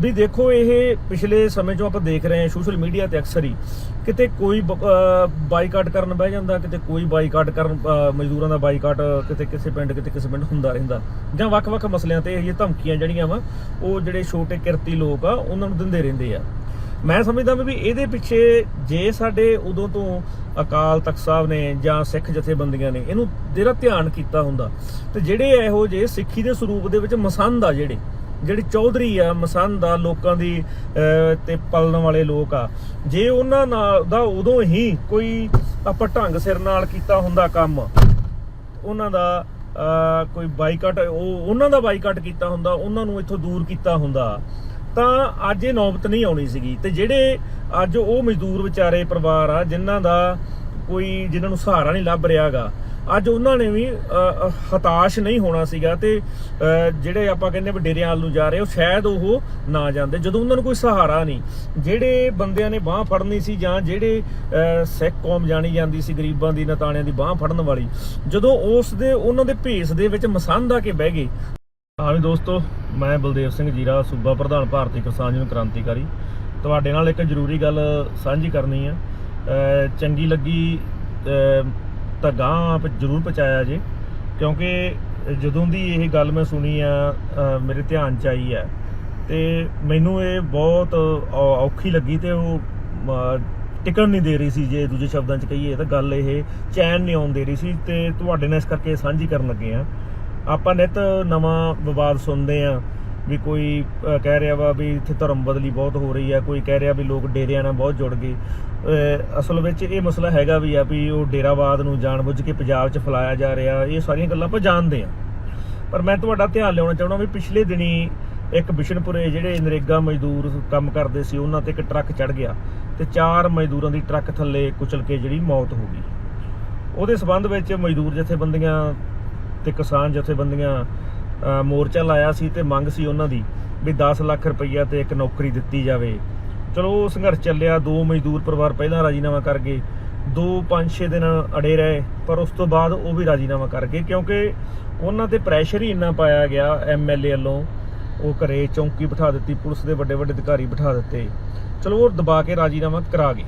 ਵੀ ਦੇਖੋ ਇਹ ਪਿਛਲੇ ਸਮੇਂ ਚੋਂ ਆਪਾਂ ਦੇਖ ਰਹੇ ਹਾਂ ਸੋਸ਼ਲ ਮੀਡੀਆ ਤੇ ਅਕਸਰ ਹੀ ਕਿਤੇ ਕੋਈ ਬ- ਬਾਈਕਾਟ ਕਰਨ ਬਹਿ ਜਾਂਦਾ, ਕਿਤੇ ਕੋਈ ਬਾਈਕਾਟ ਕਰਨ ਮਜ਼ਦੂਰਾਂ ਦਾ ਬਾਈਕਾਟ ਕਿਤੇ ਕਿਸੇ ਪਿੰਡ, ਕਿਤੇ ਕਿਸੇ ਪਿੰਡ ਹੁੰਦਾ ਰਹਿੰਦਾ। ਜਾਂ ਵੱਖ-ਵੱਖ ਮਸਲਿਆਂ ਤੇ ਇਹ ਧਮਕੀਆਂ ਜਿਹੜੀਆਂ ਵਾ, ਉਹ ਜਿਹੜੇ ਛੋਟੇ ਕਿਰਤੀ ਲੋਕ ਆ, ਉਹਨਾਂ ਨੂੰ ਦਿੰਦੇ ਰਹਿੰਦੇ ਆ। ਮੈਂ ਸਮਝਦਾ ਵੀ ਇਹਦੇ ਪਿੱਛੇ ਜੇ ਸਾਡੇ ਉਦੋਂ ਤੋਂ ਅਕਾਲ ਤਖਤ ਸਾਹਿਬ ਨੇ ਜਾਂ ਸਿੱਖ ਜਥੇਬੰਦੀਆਂ ਨੇ, ਇਹਨੂੰ ਦੇਰਾ ਧਿਆਨ ਕੀਤਾ ਹੁੰਦਾ। ਤੇ ਜਿਹੜੇ ਇਹੋ ਜਿਹੇ ਸਿੱਖੀ ਦੇ ਸਰੂਪ ਦੇ ਵਿੱਚ ਮਸੰਦ ਆ ਜਿਹੜੇ ਜਿਹੜੀ ਚੌਧਰੀ ਆ, ਮਸੰਦ ਆ, ਲੋਕਾਂ ਦੀ ਤੇ ਪਲਣ ਵਾਲੇ ਲੋਕ ਆ, ਜੇ ਉਹਨਾਂ ਨਾਲ ਦਾ ਉਦੋਂ ਹੀ ਕੋਈ ਆਪਾਂ ਢੰਗ ਸਿਰ ਨਾਲ ਕੀਤਾ ਹੁੰਦਾ ਕੰਮ, ਉਹਨਾਂ ਦਾ ਕੋਈ ਬਾਈਕਾਟ, ਉਹ, ਉਹਨਾਂ ਦਾ ਬਾਈਕਾਟ ਕੀਤਾ ਹੁੰਦਾ, ਉਹਨਾਂ ਨੂੰ ਇੱਥੋਂ ਦੂਰ ਕੀਤਾ ਹੁੰਦਾ, ਤਾਂ ਅੱਜ ਇਹ ਨੌਬਤ ਨਹੀਂ ਆਉਣੀ ਸੀਗੀ। ਤੇ ਜਿਹੜੇ ਅੱਜ ਉਹ ਮਜ਼ਦੂਰ ਵਿਚਾਰੇ ਪਰਿਵਾਰ ਆ, ਜਿਨ੍ਹਾਂ ਦਾ ਕੋਈ, ਜਿਨ੍ਹਾਂ ਨੂੰ ਸਹਾਰਾ ਨਹੀਂ ਲੱਭ ਰਿਹਾਗਾ ਅੱਜ ਉਹਨਾਂ ਨੇ ਵੀ ਹਤਾਸ਼ ਨਹੀਂ ਹੋਣਾ ਸੀਗਾ ਤੇ ਜਿਹੜੇ ਆਪਾਂ ਕਹਿੰਦੇ ਵਡੇਰਿਆਂ ਵੱਲ ਨੂੰ ਜਾ ਰਹੇ, ਉਹ ਸ਼ਾਇਦ ਉਹ ਨਾ ਜਾਂਦੇ। ਜਦੋਂ ਉਹਨਾਂ ਨੂੰ ਕੋਈ ਸਹਾਰਾ ਨਹੀਂ, ਜਿਹੜੇ ਬੰਦਿਆਂ ਨੇ ਬਾਹ ਫੜਨੀ ਸੀ ਜਾਂ ਜਿਹੜੇ ਸਿੱਖ ਕੌਮ ਜਾਣੀ ਜਾਂਦੀ ਸੀ, ਗਰੀਬਾਂ ਦੀ, ਨਤਾਣਿਆਂ ਦੀ ਬਾਹ ਫੜਨ ਵਾਲੀ, ਜਦੋਂ ਉਸ ਦੇ, ਉਹਨਾਂ ਦੇ ਭੇਸ ਦੇ ਵਿੱਚ ਮਸੰਦ ਆ ਕੇ ਬਹਿ ਗਏ। ਹਾਂ ਵੀ ਦੋਸਤੋ, ਮੈਂ ਬਲਦੇਵ ਸਿੰਘ ਜੀਰਾ, ਸੂਬਾ ਪ੍ਰਧਾਨ ਭਾਰਤੀ ਕਿਸਾਨ ਯੂਨੀਅਨ ਕ੍ਰਾਂਤੀਕਾਰੀ। ਤੁਹਾਡੇ ਨਾਲ ਇੱਕ ਜ਼ਰੂਰੀ ਗੱਲ ਸਾਂਝੀ ਕਰਨੀ ਆ। ਚੰਗੀ ਲੱਗੀ ਤਾਂ ਗਾਂ ਆਪ ਜ਼ਰੂਰ ਪਹੁੰਚਾਇਆ ਜੇ, ਕਿਉਂਕਿ ਜਦੋਂ ਦੀ ਇਹ ਗੱਲ ਮੈਂ ਸੁਣੀ ਆ ਮੇਰੇ ਧਿਆਨ ਚ ਆਈ ਹੈ ਤੇ ਮੈਨੂੰ ਇਹ ਬਹੁਤ ਔ- ਔਖੀ ਲੱਗੀ ਤੇ ਉਹ ਟਿਕਣ ਨਹੀਂ ਦੇ ਰਹੀ ਸੀ ਜੇ ਦੂਜੇ ਸ਼ਬਦਾਂ ਚ ਕਹੀਏ ਤਾਂ ਗੱਲ ਇਹ ਚੈਨ ਨਹੀਂ ਆਉਣ ਦੇ ਰਹੀ ਸੀ ਤੇ ਤੁਹਾਡੇ ਨਾਲ ਇਸ ਕਰਕੇ ਸਾਂਝੀ ਕਰਨ ਲੱਗੇ ਆ। ਆਪਾਂ ਨਿਤ ਨਵਾਂ ਵਿਵਾਦ ਸੁਣਦੇ ਆ ਵੀ ਕੋਈ ਕਹਿ ਰਿਹਾ ਵਾ ਵੀ ਇੱਥੇ ਧਰਮ ਬਦਲੀ ਬਹੁਤ ਹੋ ਰਹੀ ਆ ਕੋਈ ਕਹਿ ਰਿਹਾ ਵੀ ਲੋਕ ਡੇਰਿਆਂ ਨਾਲ ਬਹੁਤ ਜੁੜ ਗਏ। ਅਸਲ ਵਿੱਚ ਇਹ ਮਸਲਾ ਹੈਗਾ ਵੀ ਆ ਵੀ ਉਹ ਡੇਰਾਵਾਦ ਨੂੰ ਜਾਣਬੁੱਝ ਕੇ ਪੰਜਾਬ 'ਚ ਫੈਲਾਇਆ ਜਾ ਰਿਹਾ, ਇਹ ਸਾਰੀਆਂ ਗੱਲਾਂ ਆਪਾਂ ਜਾਣਦੇ ਆ ਪਰ ਮੈਂ ਤੁਹਾਡਾ ਧਿਆਨ ਲਿਆਉਣਾ ਚਾਹੁੰਦਾ ਵੀ ਪਿਛਲੇ ਦਿਨੀ ਇੱਕ ਬਿਸ਼ਨਪੁਰੇ ਜਿਹੜੇ ਨਰੇਗਾ ਮਜ਼ਦੂਰ ਕੰਮ ਕਰਦੇ ਸੀ, ਉਹਨਾਂ ਤੇ ਇੱਕ ਟਰੱਕ ਚੜ ਗਿਆ ਤੇ ਚਾਰ ਮਜ਼ਦੂਰਾਂ ਦੀ ਟਰੱਕ ਥੱਲੇ ਕੁਚਲ ਕੇ ਜਿਹੜੀ ਮੌਤ ਹੋ ਗਈ। ਉਹਦੇ ਸਬੰਧ ਵਿੱਚ ਮਜ਼ਦੂਰ ਜਥੇਬੰਦੀਆਂ ਤੇ ਕਿਸਾਨ ਜਥੇਬੰਦੀਆਂ ਮੋਰਚਾ ਲਾਇਆ ਸੀ ਤੇ ਮੰਗ ਸੀ ਉਹਨਾਂ ਦੀ ਵੀ 10 ਲੱਖ ਰੁਪਈਆ ਤੇ ਇੱਕ ਨੌਕਰੀ ਦਿੱਤੀ ਜਾਵੇ। ਚਲੋ, ਉਹ ਸੰਘਰਸ਼ ਚੱਲਿਆ, ਦੋ ਮਜ਼ਦੂਰ ਪਰਿਵਾਰ ਪਹਿਲਾਂ ਰਾਜੀਨਾਮਾ ਕਰ ਗਏ। ਦੋ 5-6 ਦਿਨ ਅੜੇ ਰਹੇ, ਪਰ ਉਸ ਤੋਂ ਬਾਅਦ ਉਹ ਵੀ ਰਾਜੀਨਾਮਾ ਕਰ ਗਏ, ਕਿਉਂਕਿ ਉਹਨਾਂ ਤੇ ਪ੍ਰੈਸ਼ਰ ਹੀ ਇੰਨਾ ਪਾਇਆ ਗਿਆ ਐਮਐਲਏ ਵੱਲੋਂ। ਉਹ ਘਰੇ ਚੌਂਕੀ ਬਿਠਾ ਦਿੱਤੀ, ਪੁਲਿਸ ਦੇ ਵੱਡੇ ਵੱਡੇ ਅਧਿਕਾਰੀ ਬਿਠਾ ਦਿੱਤੇ। ਚਲੋ, ਉਹ ਦਬਾ ਕੇ ਰਾਜੀਨਾਮਾ ਕਰਾ ਗਏ।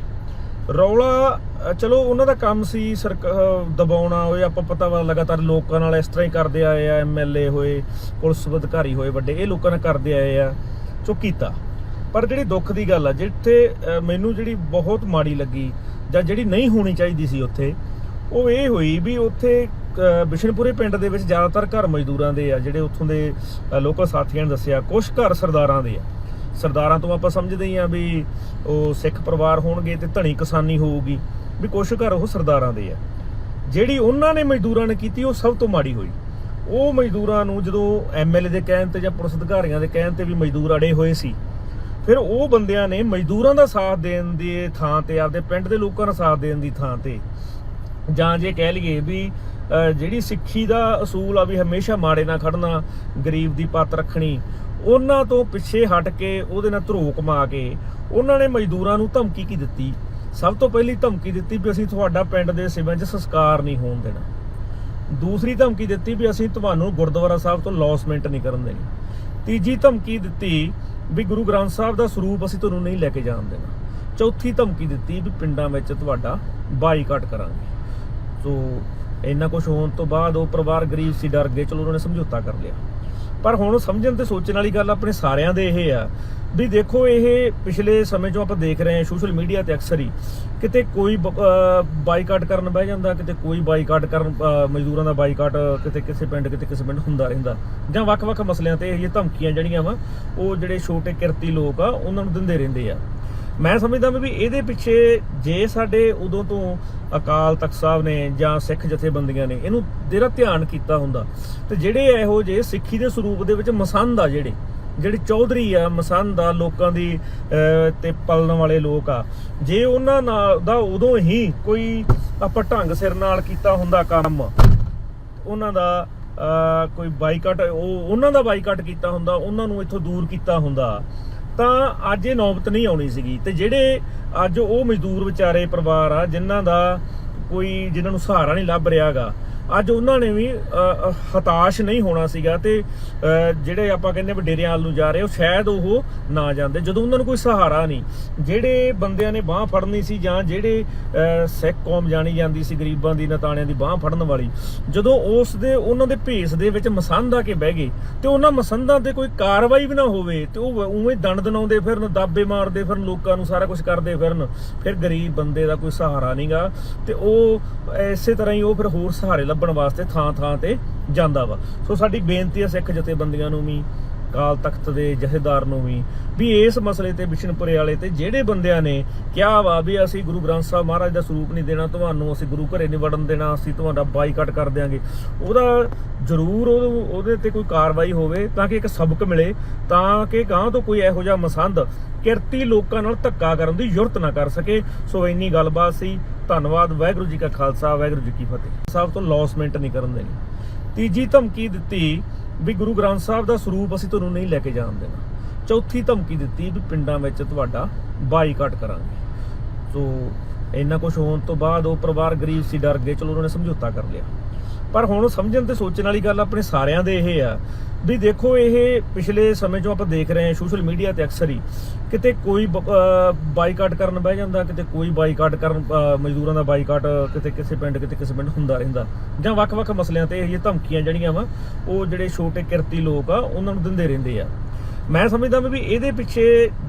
ਰੌਲਾ ਚਲੋ ਉਹਨਾਂ ਦਾ ਕੰਮ ਸੀ ਸਰਕਾਰ ਦਬਾਉਣਾ ਹੋਏ, ਆਪਾਂ ਪਤਾ ਵਾ ਲਗਾਤਾਰ ਲੋਕਾਂ ਨਾਲ ਇਸ ਤਰ੍ਹਾਂ ਹੀ ਕਰਦੇ ਆਏ ਆ ਐਮਐਲਏ ਹੋਏ, ਪੁਲਿਸ ਅਧਿਕਾਰੀ ਹੋਏ, ਵੱਡੇ, ਇਹ ਲੋਕਾਂ ਨਾਲ ਕਰਦੇ ਆਏ ਆ, ਚੋ ਕੀਤਾ। ਪਰ ਜਿਹੜੀ ਦੁੱਖ ਦੀ ਗੱਲ ਆ, ਜਿੱਥੇ ਮੈਨੂੰ ਜਿਹੜੀ ਬਹੁਤ ਮਾੜੀ ਲੱਗੀ, ਜਾਂ ਜਿਹੜੀ ਨਹੀਂ ਹੋਣੀ ਚਾਹੀਦੀ ਸੀ ਉੱਥੇ, ਉਹ ਇਹ ਹੋਈ ਵੀ ਉੱਥੇ ਬਿਸ਼ਨਪੁਰੇ ਪਿੰਡ ਦੇ ਵਿੱਚ ਜ਼ਿਆਦਾਤਰ ਘਰ ਮਜ਼ਦੂਰਾਂ ਦੇ ਆ, ਜਿਹੜੇ ਉੱਥੋਂ ਦੇ ਲੋਕਲ ਸਾਥੀਆਂ ਨੇ ਦੱਸਿਆ ਕੁਝ ਘਰ ਸਰਦਾਰਾਂ ਦੇ ਆ। ਸਰਦਾਰਾਂ ਤੋਂ ਆਪਾਂ ਸਮਝਦੇ ਹੀ ਆ ਵੀ ਉਹ ਸਿੱਖ ਪਰਿਵਾਰ ਹੋਣਗੇ ਤੇ ਧਣੀ ਕਿਸਾਨੀ ਹੋਊਗੀ, ਵੀ ਕੁਝ ਘਰ ਉਹ ਸਰਦਾਰਾਂ ਦੇ ਆ। ਜਿਹੜੀ ਉਹਨਾਂ ਨੇ ਮਜ਼ਦੂਰਾਂ ਨੇ ਕੀਤੀ, ਉਹ ਸਭ ਤੋਂ ਮਾੜੀ ਹੋਈ। ਉਹ ਮਜ਼ਦੂਰਾਂ ਨੂੰ ਜਦੋਂ ਐਮਐਲਏ ਦੇ ਕਹਿਣ ਤੇ ਜਾਂ ਪੁਲਿਸ ਅਧਿਕਾਰੀਆਂ ਦੇ ਕਹਿਣ ਤੇ ਵੀ ਮਜ਼ਦੂਰ ਅੜੇ ਹੋਏ ਸੀ, ਫਿਰ ਉਹ ਬੰਦਿਆਂ ਨੇ ਮਜ਼ਦੂਰਾਂ ਦਾ ਸਾਥ ਦੇਣ ਦੀ ਥਾਂ ਤੇ, ਆਪਦੇ ਪਿੰਡ ਦੇ ਲੋਕਾਂ ਦਾ ਸਾਥ ਦੇਣ ਦੀ ਥਾਂ ਤੇ, ਜਾਂ ਜੇ ਕਹਿ ਲਈਏ ਵੀ ਜਿਹੜੀ ਸਿੱਖੀ ਦਾ ਅਸੂਲ ਆ ਵੀ ਹਮੇਸ਼ਾ ਮਾੜੇ ਨਾਲ ਖੜਨਾ ਗਰੀਬ ਦੀ ਪੱਤ ਰੱਖਣੀ ਉਹਨਾਂ ਤੋਂ ਪਿੱਛੇ ਹਟ ਕੇ ਉਹਦੇ ਨਾਲ ਧਰੋਕ ਮਾ ਕੇ ਉਹਨਾਂ ਨੇ ਮਜ਼ਦੂਰਾਂ ਨੂੰ ਧਮਕੀ ਕੀ ਦਿੱਤੀ? ਸਭ ਤੋਂ ਪਹਿਲੀ ਧਮਕੀ ਦਿੱਤੀ ਵੀ ਅਸੀਂ ਤੁਹਾਡਾ ਪਿੰਡ ਦੇ ਸਿਵਿਆਂ 'ਚ ਸੰਸਕਾਰ ਨਹੀਂ ਹੋਣ ਦੇਣਾ। ਦੂਸਰੀ ਧਮਕੀ ਦਿੱਤੀ ਵੀ ਅਸੀਂ ਤੁਹਾਨੂੰ ਗੁਰਦੁਆਰਾ ਸਾਹਿਬ ਤੋਂ ਲੌਸਮੈਂਟ ਨਹੀਂ ਕਰਨ ਦੇਣੀ। ਤੀਜੀ ਧਮਕੀ ਦਿੱਤੀ ਵੀ ਗੁਰੂ ਗ੍ਰੰਥ ਸਾਹਿਬ ਦਾ ਸਰੂਪ ਅਸੀਂ ਤੁਹਾਨੂੰ ਨਹੀਂ ਲੈ ਕੇ ਜਾਣ ਦੇਣਾ। ਚੌਥੀ ਧਮਕੀ ਦਿੱਤੀ ਵੀ ਪਿੰਡਾਂ ਵਿੱਚ ਤੁਹਾਡਾ ਬਾਈਕਾਟ ਕਰਾਂਗੇ। ਸੋ ਇੰਨਾ ਕੁਝ ਹੋਣ ਤੋਂ ਬਾਅਦ ਉਹ ਪਰਿਵਾਰ ਗਰੀਬ ਸੀ, ਡਰ ਗਏ, ਚਲੋ ਉਹਨਾਂ ਨੇ ਸਮਝੌਤਾ ਕਰ ਲਿਆ। ਪਰ ਹੁਣ ਸਮਝਣ ਤੇ ਸੋਚਣ ਵਾਲੀ ਗੱਲ ਆਪਣੇ ਸਾਰਿਆਂ ਦੇ ਇਹ ਆ ਵੀ ਦੇਖੋ ਇਹ ਪਿਛਲੇ ਸਮੇਂ ਚੋਂ ਆਪਾਂ ਦੇਖ ਰਹੇ ਹਾਂ ਸੋਸ਼ਲ ਮੀਡੀਆ ਤੇ ਅਕਸਰ ਹੀ ਕਿਤੇ ਕੋਈ ਬ- ਬਾਈਕਾਟ ਕਰਨ ਬਹਿ ਜਾਂਦਾ, ਕਿਤੇ ਕੋਈ ਬਾਈਕਾਟ ਕਰਨ ਮਜ਼ਦੂਰਾਂ ਦਾ ਬਾਈਕਾਟ ਕਿਤੇ ਕਿਸੇ ਪਿੰਡ, ਕਿਤੇ ਕਿਸੇ ਪਿੰਡ ਹੁੰਦਾ ਰਹਿੰਦਾ। ਜਾਂ ਵੱਖ-ਵੱਖ ਮਸਲਿਆਂ ਤੇ ਇਹ ਧਮਕੀਆਂ ਜਿਹੜੀਆਂ ਵਾ, ਉਹ ਜਿਹੜੇ ਛੋਟੇ ਕਿਰਤੀ ਲੋਕ ਆ, ਉਹਨਾਂ ਨੂੰ ਦਿੰਦੇ ਰਹਿੰਦੇ ਆ। ਮੈਂ ਸਮਝਦਾ ਵੀ ਇਹਦੇ ਪਿੱਛੇ ਜੇ ਸਾਡੇ ਉਦੋਂ ਤੋਂ ਅਕਾਲ ਤਖਤ ਸਾਹਿਬ ਨੇ ਜਾਂ ਸਿੱਖ ਜਥੇਬੰਦੀਆਂ ਨੇ, ਇਹਨੂੰ ਜਿਹੜਾ ਧਿਆਨ ਕੀਤਾ ਹੁੰਦਾ। ਤੇ ਜਿਹੜੇ ਇਹੋ ਜਿਹੇ ਸਿੱਖੀ ਦੇ ਸਰੂਪ ਦੇ ਵਿੱਚ ਮਸੰਦ ਆ ਜਿਹੜੇ ਜਿਹੜੇ ਚੌਧਰੀ ਆ, ਮਸੰਦ ਆ, ਲੋਕਾਂ ਦੀ ਤੇ ਪਲਣ ਵਾਲੇ ਲੋਕ ਆ, ਜੇ ਉਹਨਾਂ ਨਾਲ ਦਾ ਉਦੋਂ ਹੀ ਕੋਈ ਆਪਾਂ ਢੰਗ ਸਿਰ ਨਾਲ ਕੀਤਾ ਹੁੰਦਾ ਕੰਮ, ਉਹਨਾਂ ਦਾ ਕੋਈ ਬਾਈਕਾਟ, ਉਹ, ਉਹਨਾਂ ਦਾ ਬਾਈਕਾਟ ਕੀਤਾ ਹੁੰਦਾ, ਉਹਨਾਂ ਨੂੰ ਇੱਥੋਂ ਦੂਰ ਕੀਤਾ ਹੁੰਦਾ। ਤਾਂ ਅੱਜ ਇਹ ਨੌਬਤ ਨਹੀਂ ਆਉਣੀ ਸੀਗੀ। ਤੇ ਜਿਹੜੇ ਅੱਜ ਉਹ ਮਜ਼ਦੂਰ ਵਿਚਾਰੇ ਪਰਿਵਾਰ ਆ, ਜਿਨ੍ਹਾਂ ਦਾ ਕੋਈ, ਜਿਨ੍ਹਾਂ ਨੂੰ ਸਹਾਰਾ ਨਹੀਂ ਲੱਭ ਰਿਹਾਗਾ ਅੱਜ ਉਹਨਾਂ ਨੇ ਵੀ ਹਤਾਸ਼ ਨਹੀਂ ਹੋਣਾ ਸੀਗਾ ਤੇ ਜਿਹੜੇ ਆਪਾਂ ਕਹਿੰਦੇ ਵੀ ਵੱਲ ਨੂੰ ਜਾ ਰਹੇ ਉਹ ਸ਼ਾਇਦ ਉਹ ਨਾ ਜਾਂਦੇ। ਜਦੋਂ ਉਹਨਾਂ ਨੂੰ ਕੋਈ ਸਹਾਰਾ ਨਹੀਂ, ਜਿਹੜੇ ਬੰਦਿਆਂ ਨੇ ਬਾਹ ਫੜਨੀ ਸੀ ਜਾਂ ਜਿਹੜੇ ਸਿੱਖ ਕੌਮ ਜਾਣੀ ਜਾਂਦੀ ਸੀ ਗਰੀਬਾਂ ਦੀ, ਨਤਾਣਿਆਂ ਦੀ ਬਾਹ ਫੜਨ ਵਾਲੀ, ਜਦੋਂ ਉਸ ਦੇ, ਉਹਨਾਂ ਦੇ ਭੇਸ ਦੇ ਵਿੱਚ ਮਸੰਦ ਆ ਕੇ ਬਹਿ ਗਏ, ਤੇ ਉਹਨਾਂ ਮਸੰਦਾਂ ਤੇ ਕੋਈ ਕਾਰਵਾਈ ਵੀ ਨਾ ਹੋਵੇ, ਤੇ ਉਹ ਉਵੇਂ ਦੰਡ ਦਨਾਉਂਦੇ ਫਿਰਨ, ਦਾਬੇ ਮਾਰਦੇ ਫਿਰਨ, ਲੋਕਾਂ ਨੂੰ ਸਾਰਾ ਕੁਝ ਕਰਦੇ ਫਿਰਨ, ਫਿਰ ਗਰੀਬ ਬੰਦੇ ਦਾ ਕੋਈ ਸਹਾਰਾ ਨਹੀਂਗਾ ਤੇ ਉਹ ਇਸੇ ਤਰ੍ਹਾਂ ਹੀ ਉਹ ਫਿਰ ਹੋਰ ਸਹਾਰੇ ਲੱਭ ਲੱਭਣ ਵਾਸਤੇ ਥਾਂ ਥਾਂ ਤੇ ਜਾਂਦਾ ਵਾ। ਸੋ ਸਾਡੀ ਬੇਨਤੀ ਹੈ ਸਿੱਖ ਜਥੇਬੰਦੀਆਂ ਨੂੰ ਵੀ ਕਾਲ ਤਖਤ ਦੇ ਜਥੇਦਾਰ ਨੂੰ ਵੀ ਵੀ ਇਸ ਮਸਲੇ ਤੇ ਬਿਸ਼ਨਪੁਰੇ ਵਾਲੇ ਤੇ ਜਿਹੜੇ ਬੰਦਿਆਂ ਨੇ ਕਿਹਾ ਵਾ ਵੀ ਅਸੀਂ ਗੁਰੂ ਗ੍ਰੰਥ ਸਾਹਿਬ ਮਹਾਰਾਜ ਦਾ ਸਰੂਪ ਨਹੀਂ ਦੇਣਾ, ਤੁਹਾਨੂੰ ਅਸੀਂ ਗੁਰੂ ਘਰੇ ਨਹੀਂ ਵੜਨ ਦੇਣਾ, ਅਸੀਂ ਤੁਹਾਡਾ ਬਾਈਕਾਟ ਕਰ ਦਿਆਂਗੇ। ਉਹਦਾ ਜ਼ਰੂਰ ਉਹ- ਉਹਦੇ ਤੇ ਕੋਈ ਕਾਰਵਾਈ ਹੋਵੇ ਤਾਂ ਕਿ ਇੱਕ ਸਬਕ ਮਿਲੇ, ਤਾਂ ਕਿ ਗਾਂ ਤੋਂ ਕੋਈ ਇਹੋ ਜਿਹਾ ਮਸੰਦ ਕਿਰਤੀ ਲੋਕਾਂ ਨਾਲ ਧੱਕਾ ਕਰਨ ਦੀ ਜ਼ਰੂਰਤ ਨਾ ਕਰ ਸਕੇ। ਸੋ ਇੰਨੀ ਗੱਲਬਾਤ ਸੀ। ਧੰਨਵਾਦ, ਵਾਹਿਗੁਰੂ ਜੀ ਕਾ ਖਾਲਸਾ, ਵਾਹਿਗੁਰੂ ਜੀ ਕੀ ਫਤਿਹ। ਸਾਹਿਬ ਤੋਂ ਲੌਸਮੈਂਟ ਨਹੀਂ ਕਰਨ ਦੇਣੀ। ਤੀਜੀ ਧਮਕੀ ਦਿੱਤੀ ਵੀ ਗੁਰੂ ਗ੍ਰੰਥ ਸਾਹਿਬ ਦਾ ਸਰੂਪ ਅਸੀਂ ਤੁਹਾਨੂੰ ਨਹੀਂ ਲੈ ਕੇ ਜਾਣ ਦੇਣਾ। ਚੌਥੀ ਧਮਕੀ ਦਿੱਤੀ ਵੀ ਪਿੰਡਾਂ ਵਿੱਚ ਤੁਹਾਡਾ ਬਾਈਕਾਟ ਕਰਾਂਗੇ। ਸੋ ਇੰਨਾ ਕੁਝ ਹੋਣ ਤੋਂ ਬਾਅਦ ਉਹ ਪਰਿਵਾਰ ਗਰੀਬ ਸੀ, ਡਰ ਗਏ, ਚਲੋ ਉਹਨਾਂ ਨੇ ਸਮਝੌਤਾ ਕਰ ਲਿਆ। ਪਰ ਹੁਣ ਸਮਝਣ ਤੇ ਸੋਚਣ ਵਾਲੀ ਗੱਲ ਆਪਣੇ ਸਾਰਿਆਂ ਦੇ ਇਹ ਆ ਵੀ ਦੇਖੋ ਇਹ ਪਿਛਲੇ ਸਮੇਂ 'ਚੋਂ ਆਪਾਂ ਦੇਖ ਰਹੇ ਹਾਂ ਸੋਸ਼ਲ ਮੀਡੀਆ ਤੇ ਅਕਸਰ ਹੀ ਕਿਤੇ ਕੋਈ ਬ- ਬਾਈਕਾਟ ਕਰਨ ਬਹਿ ਜਾਂਦਾ, ਕਿਤੇ ਕੋਈ ਬਾਈਕਾਟ ਕਰਨ ਮਜ਼ਦੂਰਾਂ ਦਾ ਬਾਈਕਾਟ ਕਿਤੇ ਕਿਸੇ ਪਿੰਡ, ਕਿਤੇ ਕਿਸੇ ਪਿੰਡ ਹੁੰਦਾ ਰਹਿੰਦਾ। ਜਾਂ ਵੱਖ-ਵੱਖ ਮਸਲਿਆਂ ਤੇ ਇਹ ਧਮਕੀਆਂ ਜਿਹੜੀਆਂ ਵਾ, ਉਹ ਜਿਹੜੇ ਛੋਟੇ ਕਿਰਤੀ ਲੋਕ ਆ, ਉਹਨਾਂ ਨੂੰ ਦਿੰਦੇ ਰਹਿੰਦੇ ਆ। ਮੈਂ ਸਮਝਦਾ ਵੀ ਇਹਦੇ ਪਿੱਛੇ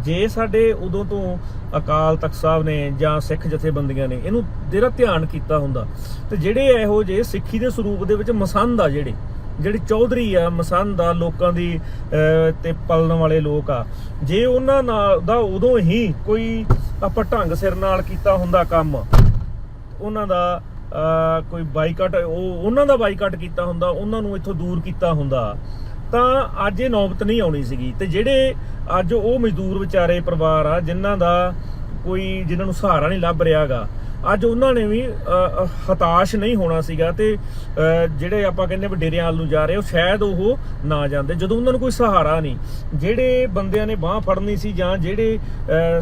ਜੇ ਸਾਡੇ ਉਦੋਂ ਤੋਂ ਅਕਾਲ ਤਖਤ ਸਾਹਿਬ ਨੇ ਜਾਂ ਸਿੱਖ ਜਥੇਬੰਦੀਆਂ ਨੇ ਇਹਨੂੰ ਜਿਹੜਾ ਧਿਆਨ ਕੀਤਾ ਹੁੰਦਾ ਤੇ ਜਿਹੜੇ ਇਹੋ ਜਿਹੇ ਸਿੱਖੀ ਦੇ ਸਰੂਪ ਦੇ ਵਿੱਚ ਮਸੰਦ ਆ ਜਿਹੜੇ ਜਿਹੜੀ ਚੌਧਰੀ ਆ ਮਸੰਦ ਆ ਲੋਕਾਂ ਦੀ ਅਹ, ਤੇ ਪਲਣ ਵਾਲੇ ਲੋਕ ਆ ਜੇ ਉਹਨਾਂ ਨਾਲ ਦਾ ਉਦੋਂ ਹੀ ਕੋਈ ਆਪਾਂ ਢੰਗ ਸਿਰ ਨਾਲ ਕੀਤਾ ਹੁੰਦਾ ਕੰਮ ਉਹਨਾਂ ਦਾ ਕੋਈ ਬਾਈਕਾਟ ਉਹ ਉਹਨਾਂ ਦਾ ਬਾਈਕਾਟ ਕੀਤਾ ਹੁੰਦਾ ਉਹਨਾਂ ਨੂੰ ਇੱਥੋਂ ਦੂਰ ਕੀਤਾ ਹੁੰਦਾ ਤਾਂ ਅੱਜ ਇਹ ਨੌਬਤ ਨਹੀਂ ਆਉਣੀ ਸੀਗੀ। ਤੇ ਜਿਹੜੇ ਅੱਜ ਉਹ ਮਜ਼ਦੂਰ ਵਿਚਾਰੇ ਪਰਿਵਾਰ ਆ, ਜਿਨ੍ਹਾਂ ਦਾ ਕੋਈ, ਜਿਨ੍ਹਾਂ ਨੂੰ ਸਹਾਰਾ ਨਹੀਂ ਲੱਭ ਰਿਹਾਗਾ ਅੱਜ ਉਹਨਾਂ ਨੇ ਵੀ ਹਤਾਸ਼ ਨਹੀਂ ਹੋਣਾ ਸੀਗਾ ਤੇ ਜਿਹੜੇ ਆਪਾਂ ਕਹਿੰਦੇ ਵਡੇਰਿਆਂ ਵੱਲ ਨੂੰ ਜਾ ਰਹੇ ਉਹ ਸ਼ਾਇਦ ਉਹ ਨਾ ਜਾਂਦੇ। ਜਦੋਂ ਉਹਨਾਂ ਨੂੰ ਕੋਈ ਸਹਾਰਾ ਨਹੀਂ, ਜਿਹੜੇ ਬੰਦਿਆਂ ਨੇ ਬਾਹ ਫੜਨੀ ਸੀ ਜਾਂ ਜਿਹੜੇ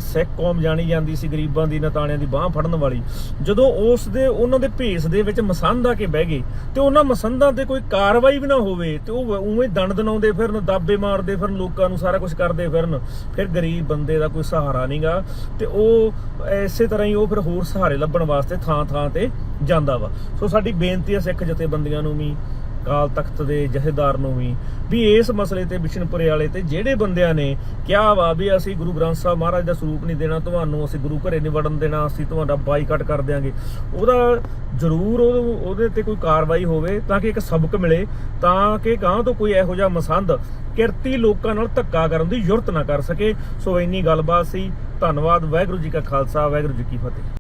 ਸਿੱਖ ਕੌਮ ਜਾਣੀ ਜਾਂਦੀ ਸੀ ਗਰੀਬਾਂ ਦੀ, ਨਤਾਣਿਆਂ ਦੀ ਬਾਹ ਫੜਨ ਵਾਲੀ, ਜਦੋਂ ਉਸ ਦੇ, ਉਹਨਾਂ ਦੇ ਭੇਸ ਦੇ ਵਿੱਚ ਮਸੰਦ ਆ ਕੇ ਬਹਿ ਗਏ, ਤੇ ਉਹਨਾਂ ਮਸੰਦਾਂ ਤੇ ਕੋਈ ਕਾਰਵਾਈ ਵੀ ਨਾ ਹੋਵੇ, ਤੇ ਉਹ ਉਵੇਂ ਦੰਡ ਦਨਾਉਂਦੇ ਫਿਰਨ, ਦਾਬੇ ਮਾਰਦੇ ਫਿਰਨ, ਲੋਕਾਂ ਨੂੰ ਸਾਰਾ ਕੁਝ ਕਰਦੇ ਫਿਰਨ, ਫਿਰ ਗਰੀਬ ਬੰਦੇ ਦਾ ਕੋਈ ਸਹਾਰਾ ਨਹੀਂਗਾ ਤੇ ਉਹ ਇਸੇ ਤਰ੍ਹਾਂ ਹੀ ਉਹ ਫਿਰ ਹੋਰ ਸਹਾਰੇ ਲੱਭਣ ਵਾਸਤੇ ਥਾਂ ਥਾਂ ਤੇ ਜਾਂਦਾ ਵਾ। ਸੋ ਸਾਡੀ ਬੇਨਤੀ ਹੈ ਸਿੱਖ ਜਥੇਬੰਦੀਆਂ ਨੂੰ ਵੀ ਕਾਲ ਤਖਤ ਦੇ ਜਥੇਦਾਰ ਨੂੰ ਵੀ ਵੀ ਇਸ ਮਸਲੇ ਤੇ ਬਿਸ਼ਨਪੁਰੇ ਵਾਲੇ ਤੇ ਜਿਹੜੇ ਬੰਦਿਆਂ ਨੇ ਕਿਹਾ ਵਾ ਵੀ ਅਸੀਂ ਗੁਰੂ ਗ੍ਰੰਥ ਸਾਹਿਬ ਮਹਾਰਾਜ ਦਾ ਸਰੂਪ ਨਹੀਂ ਦੇਣਾ, ਤੁਹਾਨੂੰ ਅਸੀਂ ਗੁਰੂ ਘਰੇ ਨਹੀਂ ਵੜਨ ਦੇਣਾ, ਅਸੀਂ ਤੁਹਾਡਾ ਬਾਈਕਾਟ ਕਰ ਦਿਆਂਗੇ। ਉਹਦਾ ਜ਼ਰੂਰ ਉਹ- ਉਹਦੇ ਤੇ ਕੋਈ ਕਾਰਵਾਈ ਹੋਵੇ, ਤਾਂ ਕਿ ਇੱਕ ਸਬਕ ਮਿਲੇ, ਤਾਂ ਕਿ ਗਾਂ ਤੋਂ ਕੋਈ ਇਹੋ ਜਿਹਾ ਮਸੰਦ ਕਿਰਤੀ ਲੋਕਾਂ ਨਾਲ ਧੱਕਾ ਕਰਨ ਦੀ ਜ਼ਰੂਰਤ ਨਾ ਕਰ ਸਕੇ। ਸੋ ਇੰਨੀ ਗੱਲਬਾਤ ਸੀ। ਧੰਨਵਾਦ। ਵਾਹਿਗੁਰੂ ਜੀ ਕਾ ਖਾਲਸਾ। ਵਾਹਿਗੁਰੂ ਜੀ ਕੀ ਫਤਿਹ।